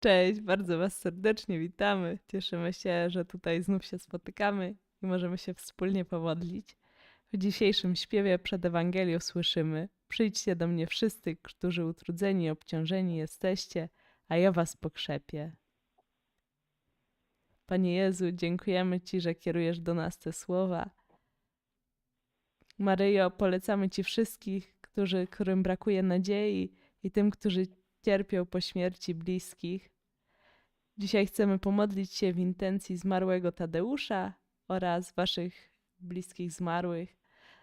Cześć, bardzo Was serdecznie witamy. Cieszymy się, że tutaj znów się spotykamy i możemy się wspólnie pomodlić. W dzisiejszym śpiewie przed Ewangelią słyszymy: Przyjdźcie do mnie wszyscy, którzy utrudzeni i obciążeni jesteście, a ja Was pokrzepię. Panie Jezu, dziękujemy Ci, że kierujesz do nas te słowa. Maryjo, polecamy Ci wszystkich, którzy, którym brakuje nadziei i tym, którzy cierpią po śmierci bliskich. Dzisiaj chcemy pomodlić się w intencji zmarłego Tadeusza oraz Waszych bliskich zmarłych.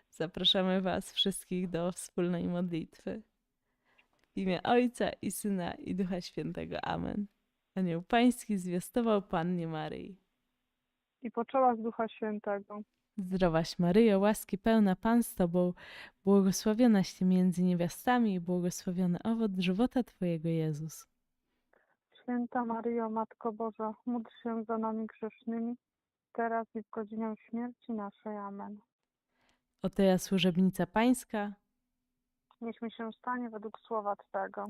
Zapraszamy Was wszystkich do wspólnej modlitwy. W imię Ojca i Syna i Ducha Świętego. Amen. Anioł Pański zwiastował Pannie Maryi. I poczęła z Ducha Świętego. Zdrowaś Maryjo, łaski pełna Pan z Tobą, błogosławionaś Ty między niewiastami i błogosławiony owoc żywota Twojego Jezus. Święta Maryjo, Matko Boża, módl się za nami grzesznymi, teraz i w godzinę śmierci naszej. Amen. Oto ja służebnica Pańska, Niech mi się stanie według słowa Twego.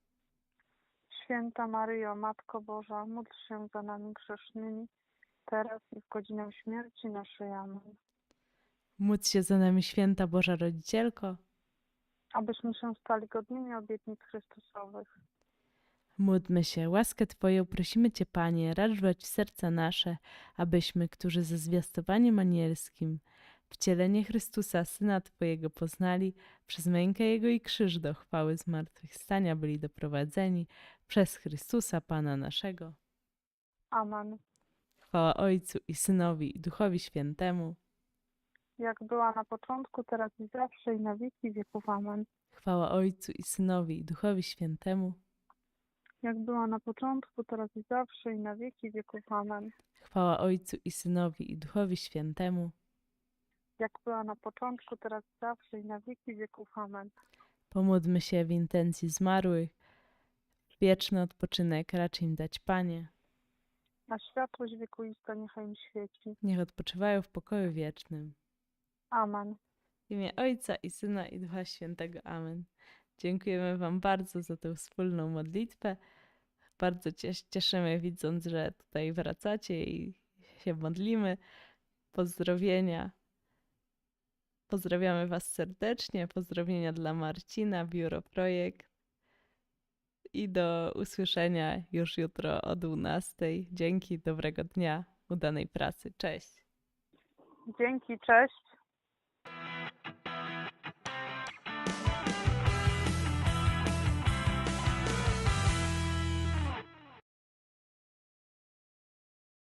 Święta Maryjo, Matko Boża, módl się za nami grzesznymi, teraz i w godzinę śmierci naszej. Amen. Módl się za nami święta Boża Rodzicielko, Abyśmy się stali godnymi obietnic Chrystusowych. Módlmy się, łaskę Twoją prosimy Cię, Panie, racz serca nasze, abyśmy, którzy ze zwiastowaniem anielskim wcielenie Chrystusa, Syna Twojego poznali, przez mękę Jego i krzyż do chwały zmartwychwstania byli doprowadzeni przez Chrystusa, Pana naszego. Amen. Chwała Ojcu i Synowi i Duchowi Świętemu. jak była na początku, teraz i zawsze, i na wieki wieków. Amen. Chwała Ojcu i Synowi i Duchowi Świętemu. Jak była na początku, teraz i zawsze, i na wieki wieków. Amen. Chwała Ojcu i Synowi i Duchowi Świętemu. Jak była na początku, teraz zawsze, i na wieki wieków. Amen. Pomódlmy się w intencji zmarłych. Wieczny odpoczynek racz im dać, Panie. A światłość wiekuista niechaj im świeci. Niech odpoczywają w pokoju wiecznym. Amen. W imię Ojca i Syna i Ducha Świętego. Amen. Dziękujemy Wam bardzo za tę wspólną modlitwę. Bardzo cies- cieszymy, widząc, że tutaj wracacie i się modlimy. Pozdrowienia. Pozdrawiamy Was serdecznie. Pozdrowienia dla Marcina, Biuro Projekt. I do usłyszenia już jutro o 12. Dzięki, dobrego dnia, udanej pracy. Cześć. Dzięki, cześć.